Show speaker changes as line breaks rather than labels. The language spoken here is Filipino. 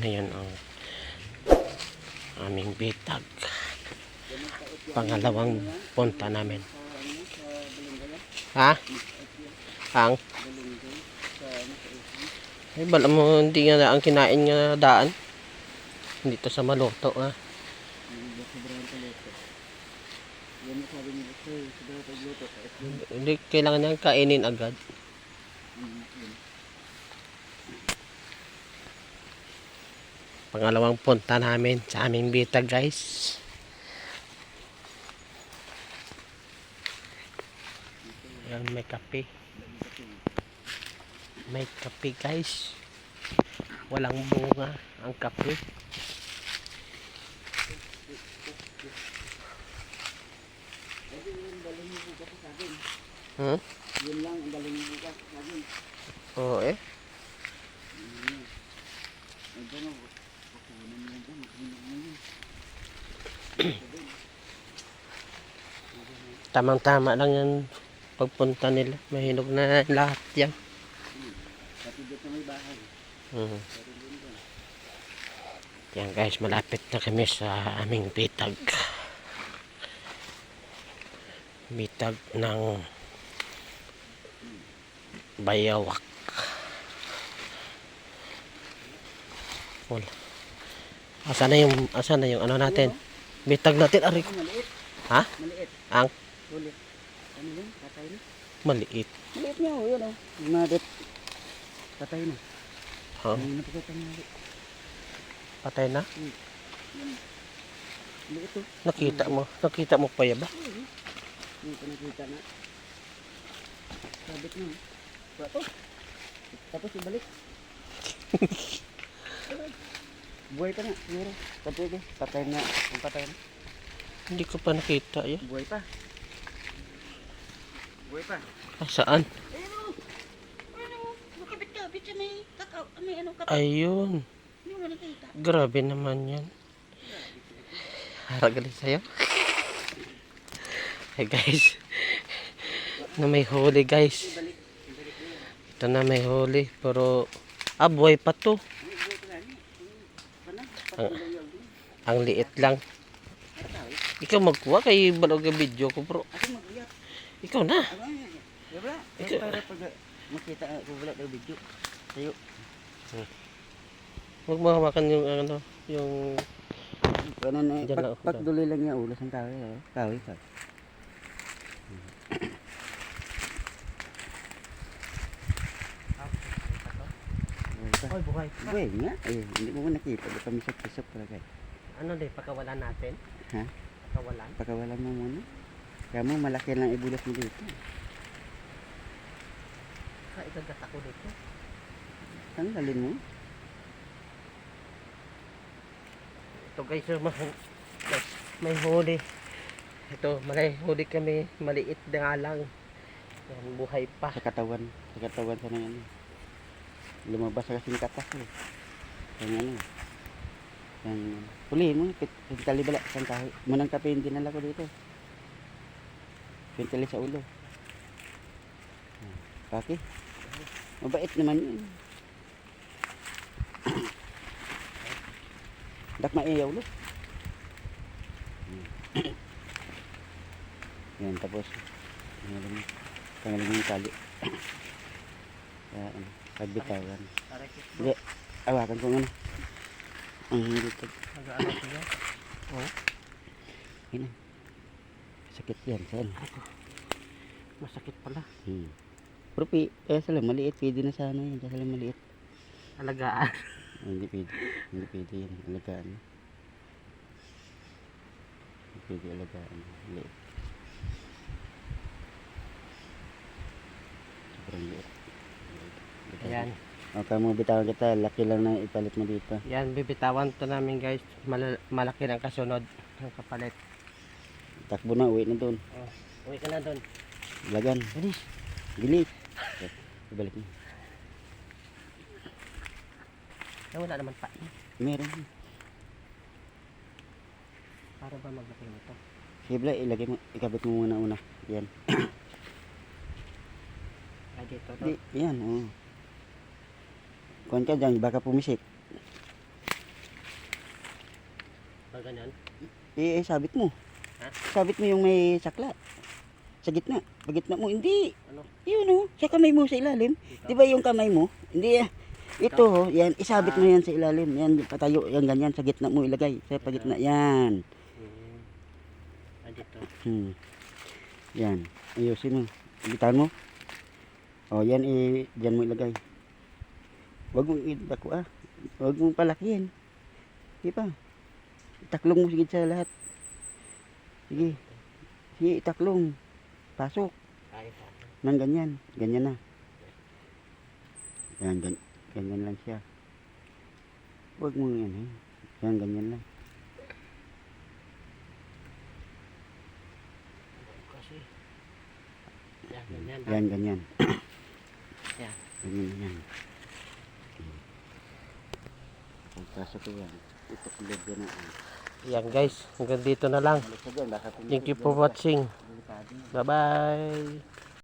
ngayon ang aming bitag. Pangalawang punta namin. Ha? Ang? Ay, bala mo hindi nga ang kinain nga daan. Hindi to sa maluto ha. Hindi kailangan niya kainin agad. Pangalawang punta namin sa aming bitag guys. Ayan, may kape. May kape guys. Walang bunga ang kape. Hmm?
Yun lang ang galing mo bukas. Lagi.
Oo eh.
Yan.
Tamang-tama lang yan pagpunta nila. Mahinog na lahat yan.
Pati dito may bahay. Doon.
Yan guys, malapit na kami sa aming bitag. Bitag ng bayawak. Wala. Asa na yung, asa na yung ano natin? Bitag natin, ari ko. Ha?
Maliit.
Ang
Ulit. Ano yun? Patay na.
maliit.
Maliit niya. Oh, yun oh. Madit. Patay na.
Ha?
Ano na pagkatang maliit.
Patay na?
Maliit oh.
Nakita mo? Nakita mo pa ba?
Hindi ko nakita na. Sabit na. oh. Bato. Tapos ibalik. Buhay pa na. Siguro. Patay ka. Patay na. Ang patay na.
Hindi ko pa nakita yan.
Buhay pa. Buhay pa.
Ah, saan?
Ano? Ano? Makabit-kabit siya may kakao. May ano kapit.
Ayun.
Hindi mo nakita.
Grabe naman yan. Harap galing sa'yo. Hey guys. Na may huli guys. Ito na may huli. Pero, ah buhay pa to.
Buhay pa lang. Ano?
Ang, ang liit lang. Ikaw magkuha kay balog ang video ko bro. Ikaw na.
Wala. Eh,
Ikaw-
para pag makita ko wala daw video. Tayo.
Huwag mo hawakan yung ano, yung
na,
Diyan lang
pag, pagduloy lang niya ulo ng kahoy. Oh. Kahoy ka.
Oy, buhay.
Buhay nga. Eh, hindi mo nakita. Di pa misok-misok talaga. eh.
Ano din, pakawalan natin?
Ha?
Pakawalan?
Pagkawalan mo muna. Kaya mo, malaki lang ibulas mo dito.
Igagat ako dito.
Tanggalin mo.
Ito guys, oh, may, may huli. Ito, may huli kami. Maliit na nga lang. Yan, buhay pa.
Sa katawan. Sa katawan sa na yan. Lumabas sa kasing katas eh. Yung ano. Yung, hulihin mo. Pintali bala. Isang kahoy. Munang kape yung dinala ko dito. Pintali sa ulo. Kaki. Mabait naman yun. Dak maiyaw lo. Yan tapos. Tanggalin mo. Tanggalin mo ano. Pagbitawan. Hindi. Awakan ko ano. Ang.
Nag-ano ko yan? Oh,
Yan. Sakit yan. Saan?
masakit pala.
Hmm. Pero pi, eh sila maliit. Pwede na sana yan. Kaya sila maliit.
Alagaan.
Hindi pwede. Hindi pwede yan. Alagaan. Hindi pwede alagaan. Maliit. Sobrang liit.
Ayan.
Okay mo bitawan kita. Laki lang na ipalit mo dito.
Yan, bibitawan to namin guys. Mal- malaki ng kasunod. Ang kapalit.
Takbo na. Uwi na doon.
Oh, uwi ka na doon.
Lagan.
Bilis.
Gilit. Okay. Ibalik mo.
Eh, wala naman pa.
Meron.
Para ba maglaki mo to?
Sige Bla, ilagay mo. Ikabit mo muna una. Yan.
Ay, dito to.
Di, yan. Oh. Kuhan ka dyan, baka pumisik.
Pag ganyan.
Eh, eh, sabit mo.
Ha?
Sabit mo yung may sakla. Sa gitna. Sa gitna mo, hindi.
Ano?
Yun o, sa kamay mo sa ilalim. Di ba yung kamay mo? Hindi ah. Ito, oh, yan, isabit mo yan sa ilalim. Yan, patayo, yan ganyan, sa gitna mo ilagay. Sa pagitna, yan.
Hmm. Ah, dito.
Hmm. Yan, ayusin mo. Ibitan mo. O, yan, eh, dyan mo ilagay. Huwag mong idako ah. Huwag mong palakihin. Di ba? Itaklong mo sige sa lahat. Sige. Sige, itaklong. Pasok. Nang ganyan. Ganyan na. Yan, gan ganyan lang siya. Huwag mo yan eh. Yan, ganyan lang.
Yan, ganyan.
Yan, ganyan.
Yan.
Ganyan, yan. Pagpasok ko yan. Ito kulog yan.
Yan guys, hanggang dito na lang. Thank you for watching. Bye-bye.